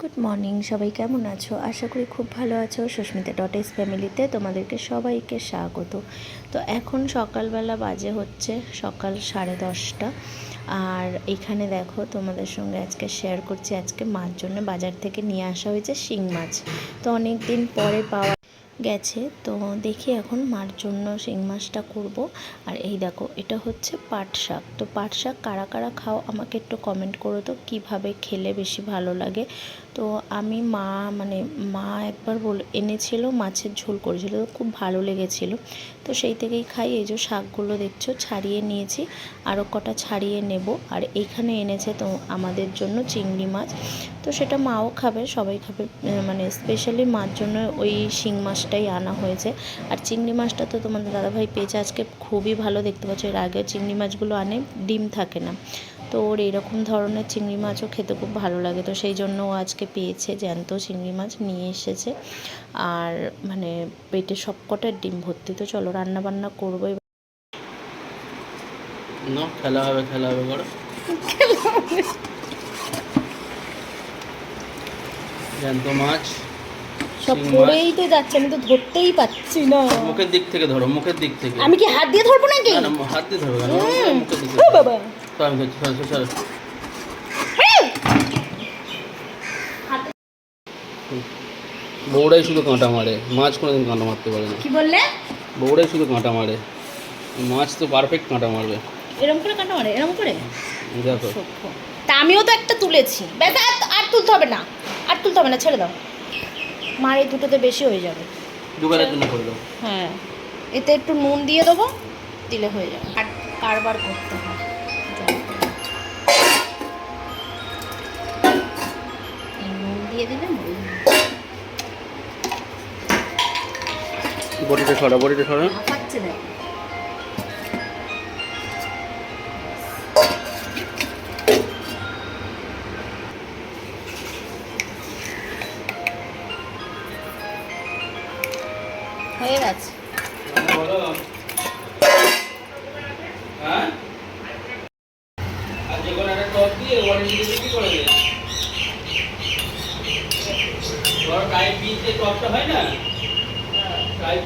Good morning সবাই কেমন আছো? আশা করি খুব ভালো আছো। সুস্মিতা ডট এস ফ্যামিলিতে তোমাদেরকে সবাইকে স্বাগত। তো এখন সকালবেলা বাজে হচ্ছে সকাল সাড়ে দশটা। আর এখানে দেখো তোমাদের সঙ্গে আজকে শেয়ার করছি। আজকে মার জন্য বাজার থেকে নিয়ে আসা হয়েছে শিং মাছ। তো অনেক দিন পরে পাওয়া গেছে। তো দেখি এখন মার জন্য শিং মাছটা করব। আর এই দেখো, এটা হচ্ছে পাট শাক। তো পাট শাক কারা কারা খাও আমাকে একটু কমেন্ট করো তো, কীভাবে খেলে বেশি ভালো লাগে? তো আমি মা মানে মা একবার বল, এনেছিল, মাছের ঝোল করেছিল খুব ভালো লেগেছিল। তো সেই থেকেই খাই, এই যে শাকগুলো দেখছ, ছাড়িয়ে নিয়েছি আরও কটা ছাড়িয়ে নেব। আর এইখানে এনেছে তো আমাদের জন্য চিংড়ি মাছ। তো সেটা মাও খাবে, সবাই খাবে মানে স্পেশালি মার জন্য ওই শিং মাছটাই আনা হয়েছে। আর চিংড়ি মাছটা তো তোমাদের দাদাভাই পেয়েছে, আজকে খুবই ভালো দেখতে পাচ্ছ, এর আগে চিংড়ি মাছগুলো আনে, ডিম থাকে না। তো ওর এইরকম ধরনের চিংড়ি মাছও খেতে খুব ভালো লাগে। তো সেই জন্য ও আজকে পেয়েছে জ্যান্ত চিংড়ি মাছ নিয়ে এসেছে। আর মানে পেটে সবকটা ডিম ভর্তি। তো চলো রান্না বান্না করব এবার। খেলা হবে খেলা হবে জ্যান্ত মাছ সব পড়েই তো যাচ্ছে আমি তো ধরতেই পাচ্ছি না। মুখের দিক থেকে ধরো মুখের দিক থেকে। আমি কি হাত দিয়ে ধরবো নাকি? হাত দিয়ে ধরবে। মুখের দিক থেকে বাবা। তো আমি ধরছি চলো চলো বউরাই শুধু কাঁটা মারে মাছ কোনোদিন কাঁটা মারতে পারে না। কি বললে? বউরাই শুধু কাঁটা মারে। মাছ তো পারফেক্ট কাঁটা মারবে। এরকম করে কাঁটা মারে? এরকম করে? দেখো। তা আমিও তো একটা তুলেছি। ব্যাস আর তুলতে হবে না। আর তুলতে হবে না ছেড়ে দাও। মার এই দুটোতে বেশি হয়ে যাবে। দুবারের জন্য করে দাও। হ্যাঁ। এতে একটু নুন দিয়ে দেবো দিলে হয়ে যাবে। আর কারবার করতে হয় দিয়ে দিলে নুন বডিটা সরা। বডিটা দেখ। হয়ে গেছে। হ্যাঁ? আর যে কোনো একটা টপ দিয়ে ওয়ারেন্টি দিয়ে কি করে দেয় হয়।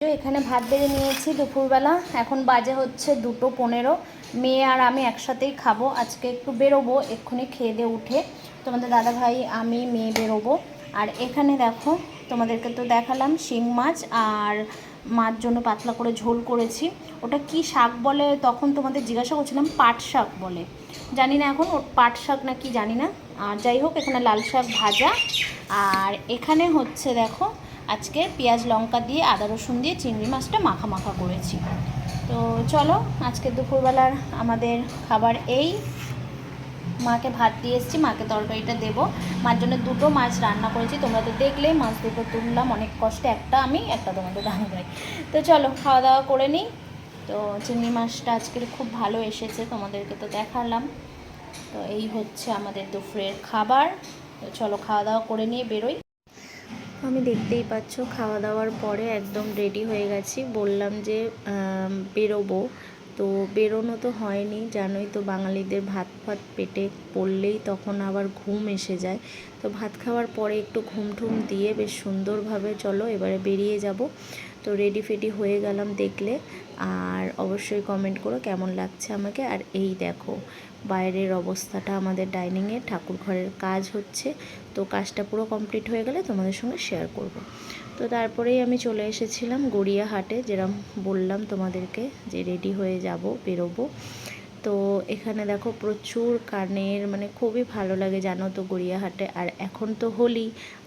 এখানে ভাত বেড়ে নিয়েছি দুপুরবেলা। এখন বাজে হচ্ছে দুটো পনেরো। মেয়ে আর আমি একসাথেই খাব। আজকে একটু বেরোবো, এক্ষুনি খেয়ে দিয়ে উঠে। তোমাদের দাদা ভাই, আমি, মেয়ে বেরোবো। আর এখানে দেখো, তোমাদেরকে তো দেখালাম শিং মাছ আর মাছ জন্য পাতলা করে ঝোল করেছি। ওটা কি শাক বলে তখন তোমাদের জিজ্ঞাসা করছিলাম, পাট শাক বলে। জানি না এখন, ওর পাট শাক না কি জানি না। আর যাই হোক, এখানে লাল শাক ভাজা। আর এখানে হচ্ছে দেখো, আজকে পেঁয়াজ লঙ্কা দিয়ে আদা রসুন দিয়ে চিংড়ি মাছটা মাখা মাখা করেছি। তো চলো, আজকে দুপুরবেলার আমাদের খাবার এই। মাকে ভাত দিয়ে এসেছি, মাকে তরকারিটা দেবো। মার জন্য দুটো মাছ রান্না করেছি, তোমরা তো দেখলেই মাছ দুটো তুললাম, অনেক কষ্টে। একটা আমি, একটা তোমাদের দানা ভাই তো চলো, খাওয়া দাওয়া করে নিই। তো চিংড়ি মাছটা আজকের খুব ভালো এসেছে, তোমাদেরকে তো দেখালাম। তো এই হচ্ছে আমাদের দুপুরের খাবার। তো চলো, খাওয়া দাওয়া করে নিয়ে বেরোই। আমি দেখতেই পাচ্ছ, খাওয়া দাওয়ার পরে একদম রেডি হয়ে গেছি। বললাম যে বেরোবো। তো বেরোনো তো হয়নি, জানোই তো বাঙালিদের ভাত ফাত পেটে পড়লেই তখন আবার ঘুম এসে যায়। তো ভাত খাওয়ার পরে একটু ঘুম ঠুম দিয়ে বেশ সুন্দরভাবে চলো এবারে বেরিয়ে যাব। তো রেডি ফেডি হয়ে গেলাম দেখলে, আর অবশ্যই কমেন্ট করো কেমন লাগছে আমাকে। আর এই দেখো, বাইরের অবস্থাটা আমাদের ডাইনিংয়ে ঠাকুর ঘরের কাজ হচ্ছে। তো কাজটা পুরো কমপ্লিট হয়ে গেলে তোমাদের সঙ্গে শেয়ার করব। তো তারপরেই আমি চলে এসেছিলাম গড়িয়াহাটে যেরকম বললাম তোমাদেরকে যে রেডি হয়ে যাব, বেরোবো। তো এখানে দেখো প্রচুর কানের মানে খুবই ভালো লাগে জানো তো গড়িয়াহাটে। আর এখন তো হোলি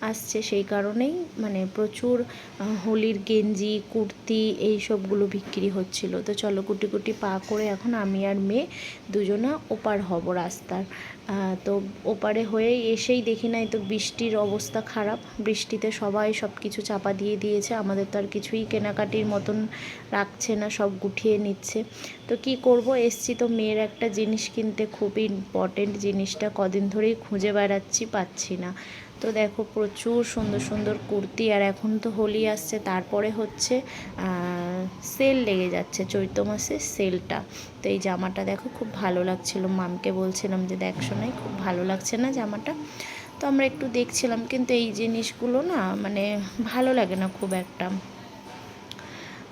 আসছে, সেই কারণেই মানে প্রচুর হোলির গেঞ্জি, কুর্তি এই সবগুলো বিক্রি হচ্ছিল। তো চলো কুটি কুটি পা করে এখন আমি আর মেয়ে দুজনা ওপার হব রাস্তার। তো ওপারে হয়ে এসেই দেখি নাই তো বৃষ্টির অবস্থা খারাপ। বৃষ্টিতে সবাই সব কিছু চাপা দিয়ে দিয়েছে। আমাদের তো আর কিছুই কেনাকাটির মতন রাখছে না, সব গুঠিয়ে নিচ্ছে। তো কি করব? এসছি তো মেয়ের একটা জিনিস কিনতে। খুবই ইম্পর্টেন্ট জিনিসটা। কদিন ধরেই খুঁজে বেড়াচ্ছি, পাচ্ছি না। তো দেখো প্রচুর সুন্দর সুন্দর কুর্তি আর এখন তো হোলি আসছে, তারপরে হচ্ছে সেল লেগে যাচ্ছে চৈত্র মাসে সেলটা তো এই জামাটা দেখো খুব ভালো লাগছিল, মামকে বলছিলাম যে দেখ শোনাই খুব ভালো লাগছে না জামাটা? তো আমরা একটু দেখছিলাম, কিন্তু এই জিনিসগুলো না মানে ভালো লাগে না খুব একটা।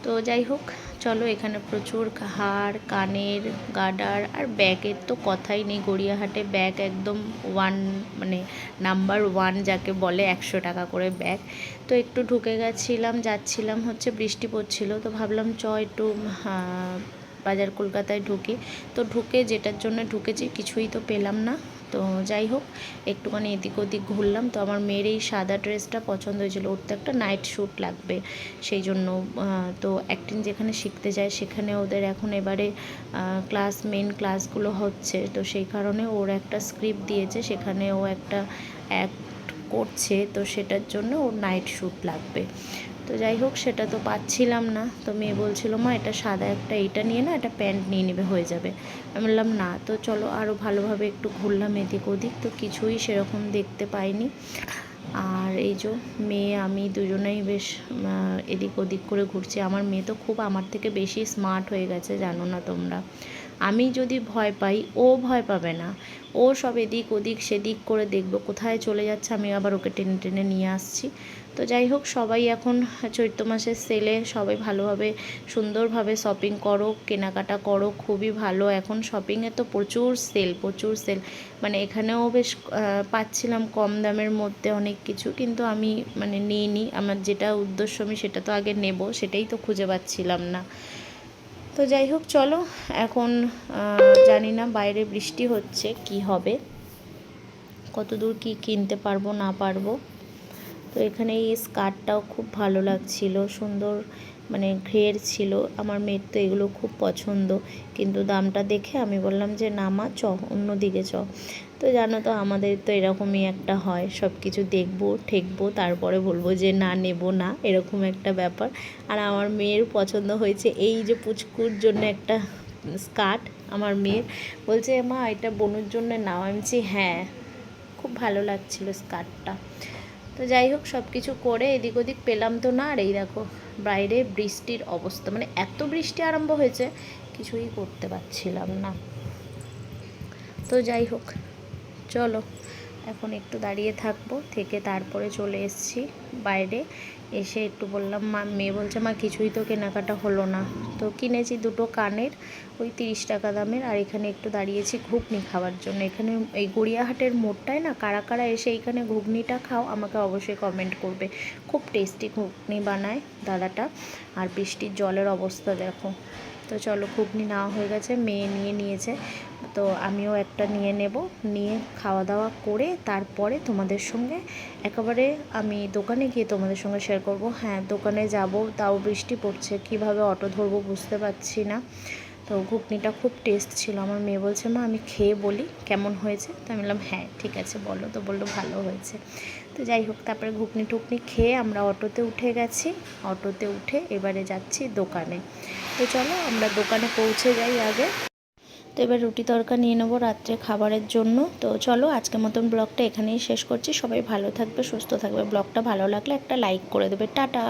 তো যাই হোক, চলো এখানে প্রচুর হার কানের গার্ডার আর ব্যাগের তো কথাই নেই। গড়িয়াহাটে ব্যাগ একদম ওয়ান মানে নাম্বার ওয়ান যাকে বলে একশো টাকা করে ব্যাগ। তো একটু ঢুকে গেছিলাম, যাচ্ছিলাম হচ্ছে বৃষ্টি পড়ছিল, তো ভাবলাম চ একটু বাজার কলকাতায় ঢুকি। তো ঢুকে যেটার জন্য ঢুকেছি, কিছুই তো পেলাম না। তো যাই হোক, একটুখানি এদিক ওদিক ঘুরলাম। তো আমার মেয়ের এই সাদা ড্রেসটা পছন্দ হয়েছিল। ওর তো একটা নাইট শ্যুট লাগবে সেই জন্য তো অ্যাক্টিং যেখানে শিখতে যায় সেখানে ওদের এখন এবারে ক্লাস মেন ক্লাসগুলো হচ্ছে। তো সেই কারণে ওর একটা স্ক্রিপ্ট দিয়েছে, সেখানে ও একটা অ্যাক্ট করছে। তো সেটার জন্য ওর নাইট শ্যুট লাগবে। তো যাই হোক, সেটা তো পাচ্ছিলাম না। তো মেয়ে বলছিল, মা, এটা সাদা একটা এটা নিয়ে না একটা প্যান্ট নিয়ে নেবে, হয়ে যাবে। আমি বললাম, না, তো চলো আরও ভালোভাবে একটু ঘুরলাম এদিক ওদিক। তো কিছুই সেরকম দেখতে পাইনি। আর এই যে মেয়ে, আমি দুজনেই বেশ এদিক ওদিক করে ঘুরছি। আমার মেয়ে তো খুব আমার থেকে বেশি স্মার্ট হয়ে গেছে, জানো না তোমরা। আমি যদি ভয় পাই, ও ভয় পাবে না। ও সব এদিক ওদিক, সেদিক করে দেখব, কোথায় চলে যাচ্ছে, আমি আবার ওকে টেনে টেনে নিয়ে আসছি। তো যাই হোক, সবাই এখন চৈত্র মাসের সেলে সবাই ভালোভাবে, সুন্দরভাবে শপিং করো, কেনাকাটা করো, খুবই ভালো। এখন শপিংয়ে তো প্রচুর সেল প্রচুর সেল মানে এখানেও বেশ পাচ্ছিলাম কম দামের মধ্যে অনেক কিছু, কিন্তু আমি মানে নিইনি। আমার যেটা উদ্দেশ্য আমি সেটা তো আগে নেব, সেটাই তো খুঁজে পাচ্ছিলাম না। তো যাই হোক, চলো, এখন জানি না বাইরে বৃষ্টি হচ্ছে, কি হবে? কতদূর কি কিনতে পারব, না পারব। তো এখানে এই স্কার্টটাও খুব ভালো লাগছিল, সুন্দর মানে ঘের ছিল। আমার মেয়ের তো এগুলো খুব পছন্দ, কিন্তু দামটা দেখে আমি বললাম যে, না মা, চ, অন্য দিকে চ। তো জানো তো, আমাদের তো এরকমই একটা হয় সব কিছু দেখব, ঠেকবো, তারপরে বলব যে, না, নেব না। এরকম একটা ব্যাপার। আর আমার মেয়ের পছন্দ হয়েছে এই যে পুচকুর জন্য একটা স্কার্ট, আমার মেয়ের। বলছে, মা, এটা বনুর জন্য নাও। আমি হ্যাঁ। খুব ভালো লাগছিল স্কার্টটা। তো যাই হোক সব কিছু করে এদিক ওদিক পেলাম তো না, আর এই দেখো, বাইরে বৃষ্টির অবস্থা। মানে এত বৃষ্টি আরম্ভ হয়েছে, কিছুই করতে পারছিলাম না। তো যাই হোক, চলো। এখন একটু দাঁড়িয়ে থাকব, থেকে তারপরে চলে এসেছি বাইরে। এসে একটু বললাম, মা, মেয়ে বলছে, মা, কিছুই তো কেনাকাটা হলো না। তো কিনেছি দুটো কানের, ওই তিরিশ টাকা দামের, আর এখানে একটু দাঁড়িয়েছি ঘুগনি খাওয়ার জন্য। এখানে এই গড়িয়াহাটের মোড়টায় না, কারা কারা এসে এইখানে ঘুগনিটা খাও, আমাকে অবশ্যই কমেন্ট করবে। খুব টেস্টি ঘুগনি বানায় দাদাটা, আর বৃষ্টির জলের অবস্থা দেখো। তো চলো ঘুগনি নেওয়া হয়ে গেছে, মেয়ে নিয়ে নিয়েছে। তো আমিও একটা নিয়ে নেব, নিয়ে খাওয়া দাওয়া করে তারপরে তোমাদের সঙ্গে একেবারে আমি দোকানে গিয়ে তোমাদের সঙ্গে শেয়ার করব। হ্যাঁ দোকানে যাব, তাও বৃষ্টি পড়ছে, কীভাবে অটো ধরবো বুঝতে পারছি না। তো ঘুগনিটা খুব টেস্ট ছিল, আমার মেয়ে বলছে, মা, আমি খেয়ে বলি কেমন হয়েছে? তো আমি বললাম হ্যাঁ ঠিক আছে, বলো। তো বলল, ভালো হয়েছে। তো যাই হোক, তারপরে ঘুগনি টুকনি খেয়ে আমরা অটোতে উঠে গেছি। অটোতে উঠে এবারে যাচ্ছি দোকানে। তো চলো, আমরা দোকানে পৌঁছে যাই আগে। তো এবার রুটি তরকা নিয়ে নেব রাত্রে খাবারের জন্য। তো চলো, আজকের মতন ব্লগটা এখানেই শেষ করছি। সবাই ভালো থাকবে, সুস্থ থাকবে। ব্লগটা ভালো লাগলে একটা লাইক করে দেবে। টাটা!